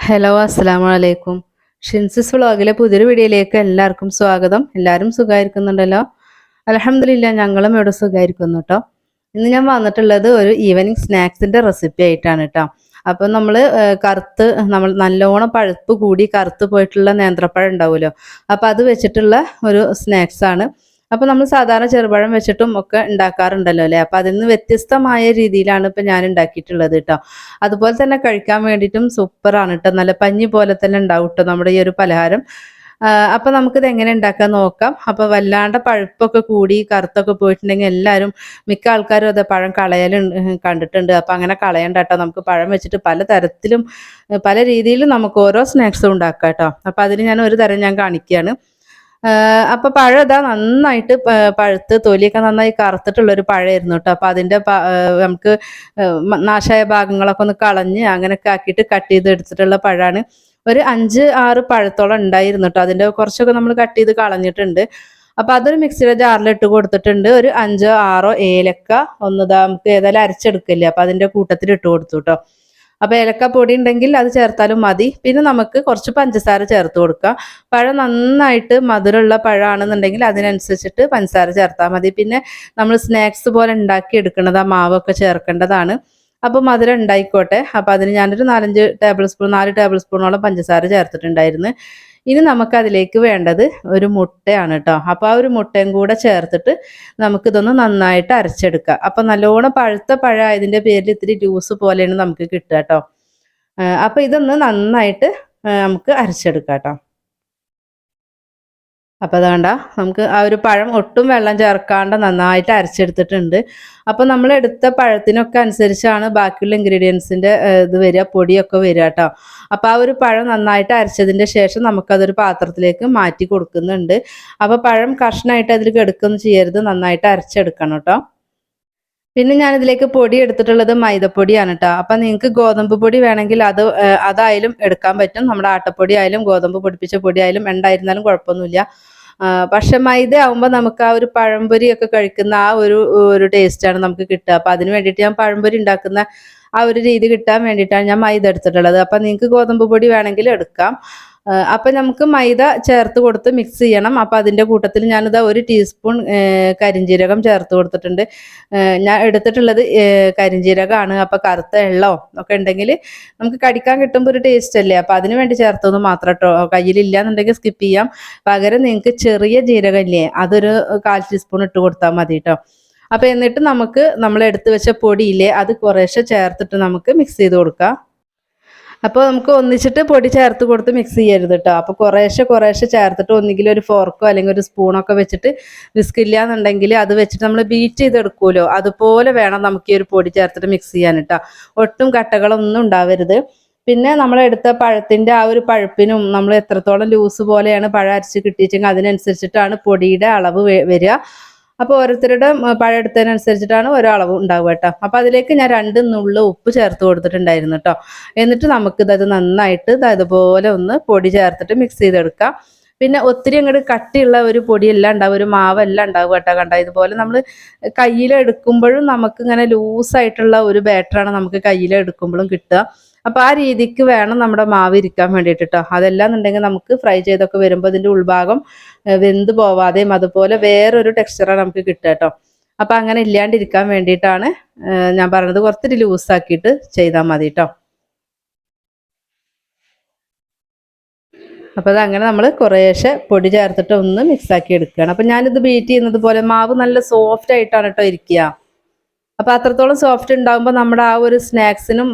Hello അസ്സാം വലൈക്കും ഷിൻസിസ് വ്ളോഗിലെ പുതിയൊരു വീഡിയോയിലേക്ക് എല്ലാവർക്കും സ്വാഗതം. എല്ലാവരും സുഖമായിരിക്കുന്നുണ്ടല്ലോ? അലഹമില്ല ഞങ്ങളും ഇവിടെ സുഖമായിരിക്കുന്നു കേട്ടോ. ഇന്ന് ഞാൻ വന്നിട്ടുള്ളത് ഒരു ഈവനിങ് സ്നാക്സിന്റെ റെസിപ്പി ആയിട്ടാണ് കേട്ടോ. അപ്പം നമ്മൾ കറുത്ത് നമ്മൾ നല്ലോണം പഴുപ്പ് കൂടി കറുത്ത് പോയിട്ടുള്ള നേന്ത്രപ്പഴം ഉണ്ടാവുമല്ലോ. അപ്പം അത് വെച്ചിട്ടുള്ള ഒരു സ്നാക്സ് ആണ് അപ്പം നമ്മൾ സാധാരണ ചെറുപഴം വെച്ചിട്ടും ഒക്കെ ഉണ്ടാക്കാറുണ്ടല്ലോ അല്ലേ? അപ്പോൾ അതിൽ നിന്ന് വ്യത്യസ്തമായ രീതിയിലാണ് ഇപ്പൊ ഞാൻ ഉണ്ടാക്കിയിട്ടുള്ളത് കേട്ടോ അതുപോലെ തന്നെ കഴിക്കാൻ വേണ്ടിയിട്ടും സൂപ്പറാണ് കേട്ടോ നല്ല പഞ്ഞി പോലെ തന്നെ ഉണ്ടാവും കേട്ടോ നമ്മുടെ ഈ ഒരു പലഹാരം. അപ്പം നമുക്കിത് എങ്ങനെ ഉണ്ടാക്കാൻ നോക്കാം. അപ്പൊ വല്ലാണ്ട് പഴുപ്പൊക്കെ കൂടി കറുത്തൊക്കെ പോയിട്ടുണ്ടെങ്കിൽ എല്ലാവരും മിക്ക ആൾക്കാരും അത് പഴം കളയലും കണ്ടിട്ടുണ്ട്. അപ്പൊ അങ്ങനെ കളയണ്ട കേട്ടോ നമുക്ക് പഴം വെച്ചിട്ട് പല തരത്തിലും പല രീതിയിലും നമുക്ക് ഓരോ സ്നാക്സും ഉണ്ടാക്കാം കേട്ടോ അപ്പൊ അതിന് ഞാൻ ഒരു തരം ഞാൻ കാണിക്കുകയാണ് അപ്പൊ പഴം ഇതാ നന്നായിട്ട് പഴുത്ത് തൊലിയൊക്കെ നന്നായി കറുത്തിട്ടുള്ള ഒരു പഴമായിരുന്നു കേട്ടോ അപ്പൊ അതിന്റെ നമുക്ക് നാശായ ഭാഗങ്ങളൊക്കെ ഒന്ന് കളഞ്ഞ് അങ്ങനെയൊക്കെ ആക്കിയിട്ട് കട്ട് ചെയ്ത് എടുത്തിട്ടുള്ള പഴമാണ് ഒരു അഞ്ച് ആറ് പഴത്തോളം ഉണ്ടായിരുന്നു കേട്ടോ അതിന്റെ കുറച്ചൊക്കെ നമ്മൾ കട്ട് ചെയ്ത് കളഞ്ഞിട്ടുണ്ട്. അപ്പൊ അതൊരു മിക്സിയുടെ ജാറിൽ ഇട്ട് കൊടുത്തിട്ടുണ്ട്. ഒരു അഞ്ചോ ആറോ ഏലക്ക ഒന്നതാ നമുക്ക് ഏതായാലും അരച്ചെടുക്കില്ലേ? അപ്പൊ അതിന്റെ കൂട്ടത്തിൽ ഇട്ട് കൊടുത്തു കേട്ടോ അപ്പോൾ ഏലക്കപ്പൊടി പൊടി ഉണ്ടെങ്കിൽ അത് ചേർത്താലും മതി. പിന്നെ നമുക്ക് കുറച്ച് പഞ്ചസാര ചേർത്ത് കൊടുക്കാം. പഴം നന്നായിട്ട് മധുരമുള്ള പഴമാണെന്നുണ്ടെങ്കിൽ അതിനനുസരിച്ചിട്ട് പഞ്ചസാര ചേർത്താൽ മതി. പിന്നെ നമ്മൾ സ്നാക്സ് പോലെ ഉണ്ടാക്കി എടുക്കുന്നത് ആ മാവൊക്കെ ചേർക്കേണ്ടതാണ്. അപ്പോൾ മധുരം ഉണ്ടായിക്കോട്ടെ. അപ്പോൾ അതിന് ഞാനൊരു നാലഞ്ച് ടേബിൾ സ്പൂൺ നാല് ടേബിൾ സ്പൂണോളം പഞ്ചസാര ചേർത്തിട്ടുണ്ടായിരുന്നു. ഇനി നമുക്ക് അതിലേക്ക് വേണ്ടത് ഒരു മുട്ടയാണ് കേട്ടോ അപ്പോൾ ആ ഒരു മുട്ടയും കൂടെ ചേർത്തിട്ട് നമുക്കിതൊന്ന് നന്നായിട്ട് അരച്ചെടുക്കാം. അപ്പോൾ നല്ലോണം പഴുത്ത പഴമായതിന്റെ പേരിൽ ഇത്തിരി ജ്യൂസ് പോലെയാണ് നമുക്ക് കിട്ടുക കേട്ടോ അപ്പോൾ ഇതൊന്ന് നന്നായിട്ട് നമുക്ക് അരച്ചെടുക്കാം കേട്ടോ അപ്പോൾ അതുകൊണ്ട നമുക്ക് ആ ഒരു പഴം ഒട്ടും വെള്ളം ചേർക്കാണ്ട് നന്നായിട്ട് അരച്ചെടുത്തിട്ടുണ്ട്. അപ്പോൾ നമ്മൾ എടുത്ത പഴത്തിനൊക്കെ അനുസരിച്ചാണ് ബാക്കിയുള്ള ഇൻഗ്രീഡിയൻസിന്റെ ഇത് വരിക പൊടിയൊക്കെ വരിക കേട്ടോ അപ്പോൾ ആ ഒരു പഴം നന്നായിട്ട് അരച്ചതിന്റെ ശേഷം നമുക്കതൊരു പാത്രത്തിലേക്ക് മാറ്റി കൊടുക്കുന്നുണ്ട്. അപ്പോൾ പഴം കഷ്ണമായിട്ട് അതിൽ കെടുക്കൊന്നും ചെയ്യരുത് നന്നായിട്ട് അരച്ചെടുക്കണം കേട്ടോ പിന്നെ ഞാൻ ഇതിലേക്ക് പൊടി എടുത്തിട്ടുള്ളത് മൈദപ്പൊടിയാണ് കേട്ടോ അപ്പം നിങ്ങൾക്ക് ഗോതമ്പ് പൊടി വേണമെങ്കിൽ അത് അതായാലും എടുക്കാൻ പറ്റും. നമ്മുടെ ആട്ടപ്പൊടി ആയാലും ഗോതമ്പ് പൊടിപ്പിച്ച പൊടി ആയാലും ഉണ്ടായിരുന്നാലും കുഴപ്പമൊന്നുമില്ല. പക്ഷെ മൈദ ആവുമ്പോൾ നമുക്ക് ആ ഒരു പഴംപൊരി ഒക്കെ കഴിക്കുന്ന ആ ഒരു ഒരു ടേസ്റ്റാണ് നമുക്ക് കിട്ടുക. അപ്പം അതിന് വേണ്ടിയിട്ട് ഞാൻ പഴംപൊരി ഉണ്ടാക്കുന്ന ആ ഒരു രീതി കിട്ടാൻ വേണ്ടിയിട്ടാണ് ഞാൻ മൈദ എടുത്തിട്ടുള്ളത്. അപ്പം നിങ്ങൾക്ക് ഗോതമ്പ് പൊടി വേണമെങ്കിൽ എടുക്കാം. അപ്പം നമുക്ക് മൈദ ചേർത്ത് കൊടുത്ത് മിക്സ് ചെയ്യണം. അപ്പം അതിന്റെ കൂട്ടത്തിൽ ഞാനിത് ഒരു ടീസ്പൂൺ കരിഞ്ചീരകം ചേർത്ത് കൊടുത്തിട്ടുണ്ട്. ഞാൻ എടുത്തിട്ടുള്ളത് കരിഞ്ജീരകമാണ് അപ്പം കറുത്ത എള്ളോ ഒക്കെ ഉണ്ടെങ്കിൽ നമുക്ക് കടിക്കാൻ കിട്ടുമ്പോൾ ഒരു ടേസ്റ്റ് അല്ലേ? അപ്പം അതിന് വേണ്ടി ചേർത്തത് മാത്രം കേട്ടോ കയ്യിലില്ല എന്നുണ്ടെങ്കിൽ സ്കിപ്പ് ചെയ്യാം. പകരം നിങ്ങൾക്ക് ചെറിയ ജീരകം ഇല്ലേ അതൊരു കാൽ ടീസ്പൂൺ ഇട്ട് കൊടുത്താൽ മതി കേട്ടോ അപ്പം എന്നിട്ട് നമുക്ക് നമ്മൾ എടുത്തു വെച്ച പൊടിയില്ലേ അത് കുറേശ്ശെ ചേർത്തിട്ട് നമുക്ക് മിക്സ് ചെയ്ത് കൊടുക്കാം. അപ്പോൾ നമുക്ക് ഒന്നിച്ചിട്ട് പൊടി ചേർത്ത് കൊടുത്ത് മിക്സ് ചെയ്യരുത് കേട്ടോ അപ്പോൾ കുറേശ്ശെ കുറേശ്ശെ ചേർത്തിട്ട് ഒന്നുകിൽ ഒരു ഫോർക്കോ അല്ലെങ്കിൽ ഒരു സ്പൂണൊക്കെ വെച്ചിട്ട് വിസ്ക് ഇല്ല എന്നുണ്ടെങ്കിൽ അത് വെച്ചിട്ട് നമ്മൾ ബീറ്റ് ചെയ്തെടുക്കുമല്ലോ അതുപോലെ വേണം നമുക്ക് ഈ ഒരു പൊടി ചേർത്തിട്ട് മിക്സ് ചെയ്യാൻ കേട്ടോ ഒട്ടും കട്ടകളൊന്നും ഉണ്ടാവരുത്. പിന്നെ നമ്മൾ എടുത്ത പഴത്തിന്റെ ആ ഒരു പഴുപ്പിനും നമ്മൾ എത്രത്തോളം ലൂസ് പോലെയാണ് പഴം അരച്ച് കിട്ടിയിട്ടെങ്കിൽ അതിനനുസരിച്ചിട്ടാണ് പൊടിയുടെ അളവ് വരിക. അപ്പോൾ ഓരോരുത്തരുടെ പഴം എടുത്തതിനനുസരിച്ചിട്ടാണ് ഓരോ അളവ് ഉണ്ടാവുക കേട്ടോ. അപ്പോൾ അതിലേക്ക് ഞാൻ രണ്ട് നുള്ളു ഉപ്പ് ചേർത്ത് കൊടുത്തിട്ടുണ്ടായിരുന്നു കേട്ടോ. എന്നിട്ട് നമുക്ക് ഇത് നന്നായിട്ട് ഇതുപോലെ ഒന്ന് പൊടി ചേർത്തിട്ട് മിക്സ് ചെയ്തെടുക്കാം പിന്നെ ഒത്തിരി അങ്ങോട്ട് കട്ടിയുള്ള ഒരു പൊടിയെല്ലാം ഉണ്ടാവും ഒരു മാവെല്ലാം ഉണ്ടാവും കേട്ടോ. കണ്ട? ഇതുപോലെ നമ്മൾ കയ്യിലെടുക്കുമ്പോഴും നമുക്ക് ഇങ്ങനെ ലൂസായിട്ടുള്ള ഒരു ബാറ്ററാണ് നമുക്ക് കയ്യിലെടുക്കുമ്പോഴും കിട്ടുക. അപ്പോൾ ആ രീതിക്ക് വേണം നമ്മുടെ മാവ് ഇരിക്കാൻ വേണ്ടിയിട്ട് അതെല്ലാം എന്നുണ്ടെങ്കിൽ നമുക്ക് ഫ്രൈ ചെയ്തൊക്കെ വരുമ്പോൾ അതിന്റെ ഉൾഭാഗം വെന്ത് പോവാതെയും അതുപോലെ വേറൊരു ടെക്സ്ചറാണ് നമുക്ക് കിട്ടുക കേട്ടോ അപ്പോൾ അങ്ങനെ ഇല്ലാണ്ടിരിക്കാൻ വേണ്ടിയിട്ടാണ് ഞാൻ പറഞ്ഞത് കുറച്ചൊരു ലൂസാക്കിയിട്ട് ചെയ്താൽ മതി കേട്ടോ അപ്പോൾ അതങ്ങനെ നമ്മൾ കുറേശ്ശെ പൊടി ചേർത്തിട്ട് ഒന്ന് മിക്സാക്കി എടുക്കുകയാണ്. അപ്പോൾ ഞാനിത് ബീറ്റ് ചെയ്യുന്നത് പോലെ മാവ് നല്ല സോഫ്റ്റ് ആയിട്ടാണ് കേട്ടോ ഇരിക്കുക. അപ്പോൾ അത്രത്തോളം സോഫ്റ്റ് ഉണ്ടാകുമ്പോൾ നമ്മുടെ ആ ഒരു സ്നാക്സിനും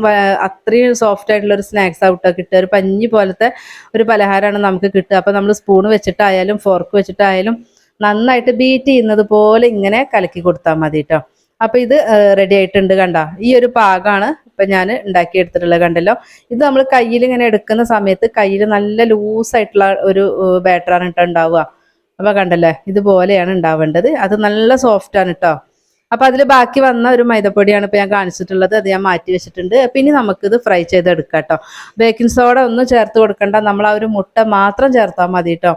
അത്രയും സോഫ്റ്റ് ആയിട്ടുള്ള ഒരു സ്നാക്സ് ഔട്ടോ കിട്ടുക. ഒരു പഞ്ഞി പോലത്തെ ഒരു പലഹാരമാണ് നമുക്ക് കിട്ടുക. അപ്പോൾ നമ്മൾ സ്പൂൺ വെച്ചിട്ടായാലും ഫോർക്ക് വെച്ചിട്ടായാലും നന്നായിട്ട് ബീറ്റ് ചെയ്യുന്നത് പോലെ ഇങ്ങനെ കലക്കി കൊടുത്താൽ മതി കേട്ടോ അപ്പോൾ ഇത് റെഡി ആയിട്ടുണ്ട് കണ്ട? ഈ ഒരു പാകമാണ് ഇപ്പം ഞാൻ ഉണ്ടാക്കിയെടുത്തിട്ടുള്ളത് കണ്ടല്ലോ. ഇത് നമ്മൾ കയ്യിൽ ഇങ്ങനെ എടുക്കുന്ന സമയത്ത് കയ്യിൽ നല്ല ലൂസായിട്ടുള്ള ഒരു ബാറ്ററാണ് കേട്ടോ ഉണ്ടാവുക. അപ്പോൾ കണ്ടല്ലേ? ഇതുപോലെയാണ് ഉണ്ടാവേണ്ടത്. അത് നല്ല സോഫ്റ്റാണ് കേട്ടോ അപ്പൊ അതിൽ ബാക്കി വന്ന ഒരു മൈദപ്പൊടിയാണ് ഇപ്പൊ ഞാൻ കാണിച്ചിട്ടുള്ളത്. അത് ഞാൻ മാറ്റി വെച്ചിട്ടുണ്ട്. പിന്നെ നമുക്കിത് ഫ്രൈ ചെയ്തെടുക്കാം കേട്ടോ ബേക്കിംഗ് സോഡ ഒന്നും ചേർത്ത് കൊടുക്കണ്ട. നമ്മൾ ആ ഒരു മുട്ട മാത്രം ചേർത്താൽ മതി കേട്ടോ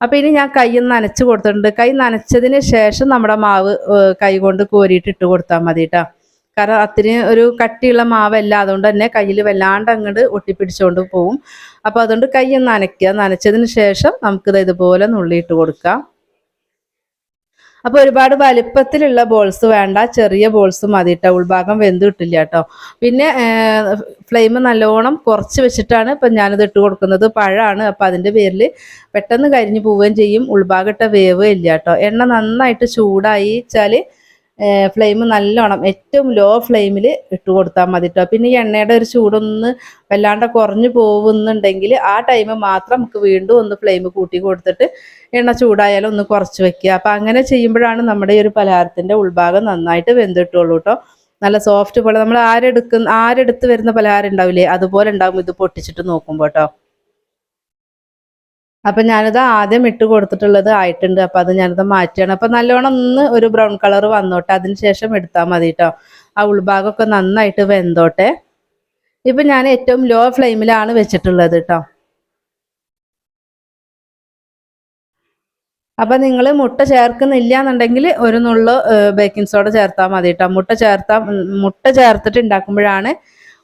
അപ്പൊ ഇനി ഞാൻ കൈ നനച്ച് കൊടുത്തിട്ടുണ്ട്. കൈ നനച്ചതിന് ശേഷം നമ്മുടെ മാവ് കൈ കൊണ്ട് കോരിയിട്ട് ഇട്ട് കൊടുത്താൽ മതി കേട്ടോ കാരണം അത്രയും ഒരു കട്ടിയുള്ള മാവല്ല. അതുകൊണ്ട് തന്നെ കയ്യിൽ വല്ലാണ്ട് അങ്ങോട്ട് ഒട്ടിപ്പിടിച്ചുകൊണ്ട് പോവും. അപ്പോൾ അതുകൊണ്ട് കൈ നനയ്ക്കുക നനച്ചതിന് ശേഷം നമുക്കിത് ഇതുപോലെ നുള്ളിയിട്ട് കൊടുക്കാം. അപ്പോൾ ഒരുപാട് വലിപ്പത്തിലുള്ള ബോൾസ് വേണ്ട. ചെറിയ ബോൾസ് മതി കേട്ടോ ഉൾഭാഗം വെന്ത് കിട്ടില്ല കേട്ടോ പിന്നെ ഫ്ലെയിം നല്ലോണം കുറച്ച് വെച്ചിട്ടാണ് ഇപ്പം ഞാനിത് ഇട്ട് കൊടുക്കുന്നത്. പഴമാണ് അപ്പോൾ അതിന്റെ പേരിൽ പെട്ടെന്ന് കരിഞ്ഞു പോവുകയും ചെയ്യും. ഉൾഭാഗം ഇട്ട വേവ് ഇല്ല കേട്ടോ എണ്ണ നന്നായിട്ട് ചൂടായി വെച്ചാൽ ഫ്ലെയിം നല്ലോണം ഏറ്റവും ലോ ഫ്ലെയിമിൽ ഇട്ട് കൊടുത്താൽ മതി കേട്ടോ പിന്നെ ഈ എണ്ണയുടെ ഒരു ചൂടൊന്ന് വല്ലാണ്ട് കുറഞ്ഞു പോകുന്നുണ്ടെങ്കിൽ ആ ടൈം മാത്രം നമുക്ക് വീണ്ടും ഒന്ന് ഫ്ലെയിം കൂട്ടി കൊടുത്തിട്ട് എണ്ണ ചൂടായാലും ഒന്ന് കുറച്ച് വെക്കുക. അപ്പം അങ്ങനെ ചെയ്യുമ്പോഴാണ് നമ്മുടെ ഈ ഒരു പലഹാരത്തിന്റെ ഉൾഭാഗം നന്നായിട്ട് വെന്തിട്ടുള്ളൂ കേട്ടോ നല്ല സോഫ്റ്റ് പോലെ നമ്മൾ ആരെടുക്കുന്ന ആരെടുത്ത് വരുന്ന പലഹാരം ഉണ്ടാവില്ലേ അതുപോലെ ഉണ്ടാവും. ഇത് പൊട്ടിച്ചിട്ട് നോക്കുമ്പോൾ കേട്ടോ അപ്പം ഞാനിത് ആദ്യം ഇട്ട് കൊടുത്തിട്ടുള്ളത് ആയിട്ടുണ്ട്. അപ്പം അത് ഞാനിത് മാറ്റിയാണ് അപ്പം നല്ലോണം ഒന്ന് ഒരു ബ്രൗൺ കളർ വന്നോട്ടെ. അതിന് ശേഷം എടുത്താൽ മതി കേട്ടോ ആ ഉൾഭാഗമൊക്കെ നന്നായിട്ട് വെന്തോട്ടെ. ഇപ്പൊ ഞാൻ ഏറ്റവും ലോ ഫ്ലെയിമിലാണ് വെച്ചിട്ടുള്ളത് കേട്ടോ അപ്പം നിങ്ങൾ മുട്ട ചേർക്കുന്നില്ല എന്നുണ്ടെങ്കിൽ ഒരു നുള്ളു ബേക്കിംഗ് സോഡ ചേർത്താൽ മതി കേട്ടോ മുട്ട ചേർത്താൽ മുട്ട ചേർത്തിട്ട് ഉണ്ടാക്കുമ്പോഴാണ്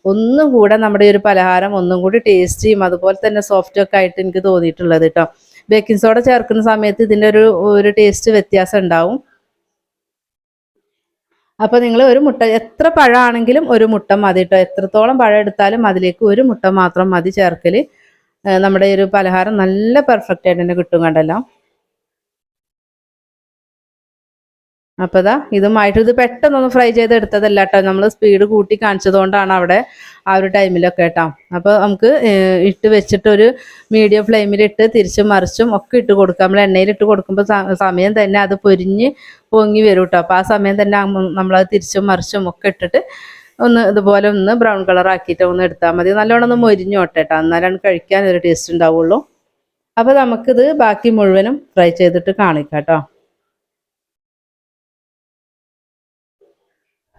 ഒന്നും കൂടെ നമ്മുടെ ഒരു പലഹാരം ഒന്നും കൂടി ടേസ്റ്റിയും അതുപോലെ തന്നെ സോഫ്റ്റ് ഒക്കെ ആയിട്ട് എനിക്ക് തോന്നിയിട്ടുള്ളത് കേട്ടോ ബേക്കിംഗ് സോഡ ചേർക്കുന്ന സമയത്ത് ഇതിന്റെ ഒരു ഒരു ടേസ്റ്റ് വ്യത്യാസം ഉണ്ടാവും. അപ്പോൾ നിങ്ങൾ ഒരു മുട്ട എത്ര പഴമാണെങ്കിലും ഒരു മുട്ട മതി കേട്ടോ എത്രത്തോളം പഴം എടുത്താലും അതിലേക്ക് ഒരു മുട്ട മാത്രം മതി ചേർക്കൽ നമ്മുടെ ഒരു പലഹാരം നല്ല പെർഫെക്റ്റ് ആയിട്ട് തന്നെ കിട്ടും കണ്ടല്ലോ. അപ്പോൾ ഇതാ ഇതുമായിട്ട് ഇത് പെട്ടെന്നൊന്ന് ഫ്രൈ ചെയ്ത് എടുത്തതല്ല കേട്ടോ നമ്മൾ സ്പീഡ് കൂട്ടി കാണിച്ചതുകൊണ്ടാണ് അവിടെ ആ ഒരു ടൈമിലൊക്കെ കേട്ടോ അപ്പോൾ നമുക്ക് ഇട്ട് വെച്ചിട്ട് ഒരു മീഡിയം ഫ്ലെയിമിലിട്ട് തിരിച്ചും മറിച്ചും ഒക്കെ ഇട്ട് കൊടുക്കുക നമ്മൾ എണ്ണയിലിട്ട് കൊടുക്കുമ്പോൾ സമയം തന്നെ അത് പൊരിഞ്ഞ് പൊങ്ങി വരും കേട്ടോ അപ്പോൾ ആ സമയം തന്നെ നമ്മളത് തിരിച്ചും മറിച്ചും ഒക്കെ ഇട്ടിട്ട് ഒന്ന് ഇതുപോലെ ഒന്ന് ബ്രൗൺ കളർ ആക്കിയിട്ട് ഒന്ന് എടുത്താൽ മതി. നല്ലോണം ഒന്ന് മൊരിഞ്ഞോട്ടെ കേട്ടോ എന്നാലാണ് കഴിക്കാൻ ഒരു ടേസ്റ്റ് ഉണ്ടാവുള്ളൂ. അപ്പോൾ നമുക്കിത് ബാക്കി മുഴുവനും ഫ്രൈ ചെയ്തിട്ട് കാണിക്കാം കേട്ടോ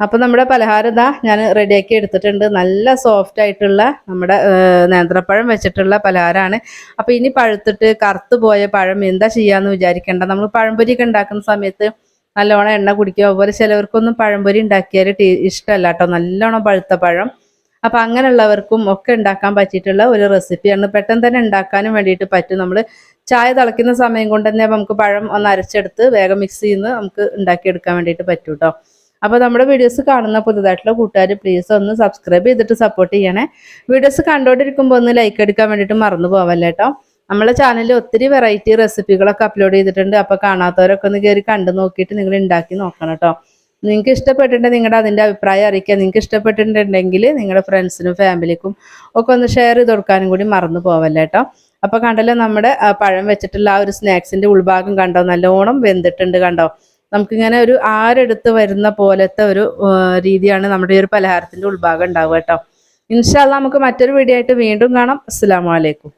അപ്പോൾ നമ്മുടെ പലഹാരം ഇതാ ഞാൻ റെഡിയാക്കി എടുത്തിട്ടുണ്ട്. നല്ല സോഫ്റ്റ് ആയിട്ടുള്ള നമ്മുടെ നേന്ത്രപ്പഴം വെച്ചിട്ടുള്ള പലഹാരമാണ്. അപ്പോൾ ഇനി പഴുത്തിട്ട് കറുത്ത് പോയ പഴം എന്താ ചെയ്യാന്ന് വിചാരിക്കേണ്ട. നമ്മൾ പഴംപൊരിയൊക്കെ ഉണ്ടാക്കുന്ന സമയത്ത് നല്ലോണം എണ്ണ കുടിക്കുക. അതുപോലെ ചിലവർക്കൊന്നും പഴംപൊരി ഉണ്ടാക്കിയാൽ ഇഷ്ടമല്ല കേട്ടോ. നല്ലോണം പഴുത്ത പഴം. അപ്പം അങ്ങനെയുള്ളവർക്കും ഒക്കെ ഉണ്ടാക്കാൻ പറ്റിയിട്ടുള്ള ഒരു റെസിപ്പിയാണ്. പെട്ടെന്ന് തന്നെ ഉണ്ടാക്കാനും വേണ്ടിയിട്ട് പറ്റും. നമ്മൾ ചായ തിളയ്ക്കുന്ന സമയം കൊണ്ട് തന്നെ നമുക്ക് പഴം ഒന്ന് അരച്ചെടുത്ത് വേഗം മിക്സ് ചെയ്യുന്ന നമുക്ക് ഉണ്ടാക്കിയെടുക്കാൻ വേണ്ടിയിട്ട് പറ്റും കേട്ടോ അപ്പോൾ നമ്മുടെ വീഡിയോസ് കാണുന്ന പുതുതായിട്ടുള്ള കൂട്ടുകാർ പ്ലീസ് ഒന്ന് സബ്സ്ക്രൈബ് ചെയ്തിട്ട് സപ്പോർട്ട് ചെയ്യണേ. വീഡിയോസ് കണ്ടുകൊണ്ടിരിക്കുമ്പോൾ ഒന്ന് ലൈക്ക് എടുക്കാൻ വേണ്ടിയിട്ട് മറന്നു പോവല്ലേ കേട്ടോ നമ്മളെ ചാനലിൽ ഒത്തിരി വെറൈറ്റി റെസിപ്പികളൊക്കെ അപ്ലോഡ് ചെയ്തിട്ടുണ്ട്. അപ്പോൾ കാണാത്തവരൊക്കെ ഒന്ന് കയറി കണ്ടു നോക്കിയിട്ട് നിങ്ങൾ ഉണ്ടാക്കി നോക്കണം കേട്ടോ നിങ്ങൾക്ക് ഇഷ്ടപ്പെട്ടിട്ടുണ്ടെങ്കിൽ നിങ്ങളുടെ അതിന്റെ അഭിപ്രായം അറിയിക്കുക. നിങ്ങൾക്ക് ഇഷ്ടപ്പെട്ടിട്ടുണ്ടെങ്കിൽ നിങ്ങളുടെ ഫ്രണ്ട്സിനും ഫാമിലിക്കും ഒക്കെ ഒന്ന് ഷെയർ ചെയ്ത് കൊടുക്കാനും കൂടി മറന്നു പോവല്ലേ കേട്ടോ അപ്പോൾ കണ്ടല്ലോ നമ്മുടെ പഴം വെച്ചിട്ടുള്ള ആ ഒരു സ്നാക്സിന്റെ ഉൾഭാഗം കണ്ടോ? നല്ലോണം വെന്തിട്ടുണ്ട് കണ്ടോ? നമുക്കിങ്ങനെ ഒരു ആരെടുത്ത് വരുന്ന പോലത്തെ ഒരു രീതിയാണ് നമ്മുടെ ഈ ഒരു പലഹാരത്തിന്റെ ഉൾഭാഗം ഉണ്ടാവുക കേട്ടോ. ഇൻഷാല്ല നമുക്ക് മറ്റൊരു വീഡിയോ ആയിട്ട് വീണ്ടും കാണാം. അസ്സാം വലൈക്കും